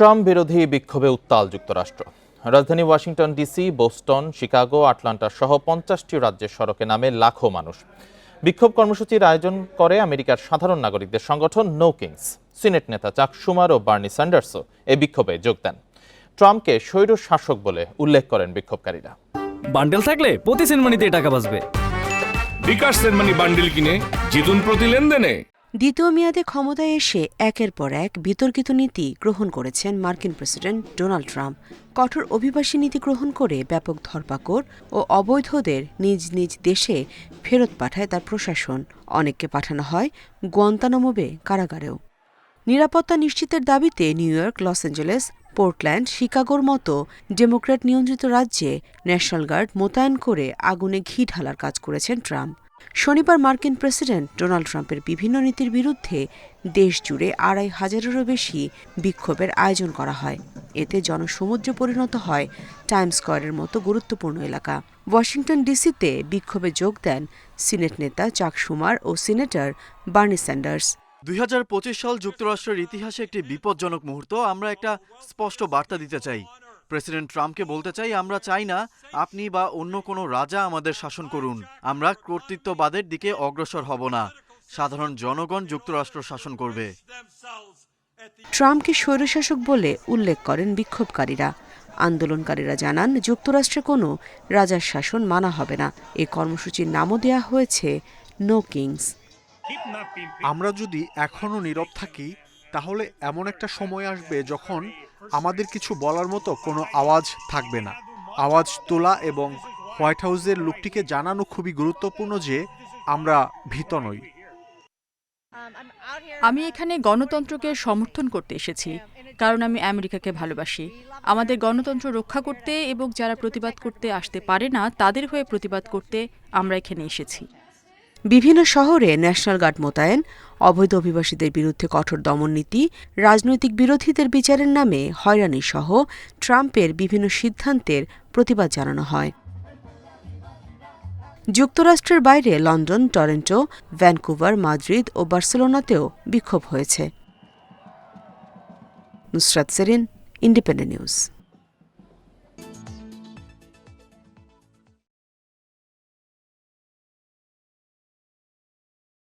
Trump বিরোধী বিক্ষোভে উত্তাল যুক্তরাষ্ট্র। রাজধানী Washington DC Boston Chicago Atlanta সহ পঞ্চাশটি রাজ্যের সড়কে নামে লাখো মানুষ। বিক্ষোভ কর্মসূচির আয়োজন করে আমেরিকার সাধারণ নাগরিকদের সংগঠন নো কিংস। সিনেট নেতা চাক সুমার ও বার্নি স্যান্ডার্সও এই বিক্ষোভে যোগ দেন। ট্রাম্পকে স্বৈর শাসক বলে উল্লেখ করেন বিক্ষোভকারীরা। বান্ডেল থাকলে প্রতি সেনমানিতে টাকা বাঁচবে। বিকাশ সেনমানি বান্ডিল কিনে জিতুন প্রতি লেনদেনে। দ্বিতীয় মেয়াদে ক্ষমতায় এসে একের পর এক বিতর্কিত নীতি গ্রহণ করেছেন মার্কিন প্রেসিডেন্ট ডোনাল্ড ট্রাম্প। কঠোর অভিবাসী নীতি গ্রহণ করে ব্যাপক ধরপাকড় ও অবৈধদের নিজ নিজ দেশে ফেরত পাঠায় তার প্রশাসন। অনেককে পাঠানো হয় গোয়ান্তানামোবে কারাগারেও। নিরাপত্তা নিশ্চিতের দাবিতে New York, Los Angeles, Portland, শিকাগোর মতো ডেমোক্র্যাট নিয়ন্ত্রিত রাজ্যে ন্যাশনাল গার্ড মোতায়েন করে আগুনে ঘি ঢালার কাজ করেছেন ট্রাম্প। শনিবার মার্কিন প্রেসিডেন্ট ডোনাল্ড ট্রাম্পের বিভিন্ন নীতির বিরুদ্ধে দেশ জুড়ে আড়াই হাজারেরও বেশি বিক্ষোভের আয়োজন করা হয়। এতে জনসমুদ্রে পরিণত হয় টাইম স্কোয়ারের মতো গুরুত্বপূর্ণ এলাকা। ওয়াশিংটন ডিসিতে বিক্ষোভে যোগ দেন সিনেট নেতা চাক সুমার ও সিনেটর বার্নি স্যান্ডার্স। দুই হাজার পঁচিশ সাল যুক্তরাষ্ট্রের ইতিহাসে একটি বিপজ্জনক মুহূর্ত। আমরা একটা স্পষ্ট বার্তা দিতে চাই। প্রেসিডেন্ট ট্রাম্পকে বলতে চাই আমরা চাই না আপনি বা অন্য কোনো রাজা আমাদের শাসন করুন। আমরা কর্তৃত্ববাদের দিকে অগ্রসর হব না। সাধারণ জনগণ যুক্তরাষ্ট্র শাসন করবে। ট্রাম্পকে স্বৈরশাসক বলে উল্লেখ করেন বিক্ষোভকারীরা। আন্দোলনকারীরা জানান যুক্তরাষ্ট্রে কোনো রাজার শাসন মানা হবে না। এই কর্মসূচির নামও দেওয়া হয়েছে নো কিংস আমরা যদি এখনও নীরব থাকি তাহলে এমন একটা সময় আসবে যখন আমাদের কিছু বলার মতো কোনো আওয়াজ থাকবে না। আওয়াজ তোলা এবং হোয়াইট হাউসের লোকটিকে জানানো খুবই গুরুত্বপূর্ণ যে আমরা ভীত নই। আমি এখানে গণতন্ত্রকে সমর্থন করতে এসেছি, কারণ আমি আমেরিকাকে ভালোবাসি। আমাদের গণতন্ত্র রক্ষা করতে এবং যারা প্রতিবাদ করতে আসতে পারে না, তাদের হয়ে প্রতিবাদ করতে আমরা এখানে এসেছি। বিভিন্ন শহরে ন্যাশনাল গার্ড মোতায়েন, অবৈধ অভিবাসীদের বিরুদ্ধে কঠোর দমননীতি রাজনৈতিক বিরোধীদের বিচারের নামে হয়রানি সহ ট্রাম্পের বিভিন্ন সিদ্ধান্তের প্রতিবাদ জানানো হয়। যুক্তরাষ্ট্রের বাইরে লন্ডন, টরেন্টো, ভ্যানকুভার, মাদ্রিদ ও বার্সেলোনাতেও বিক্ষোভ হয়েছে। Nusrat Sherin, Independent news.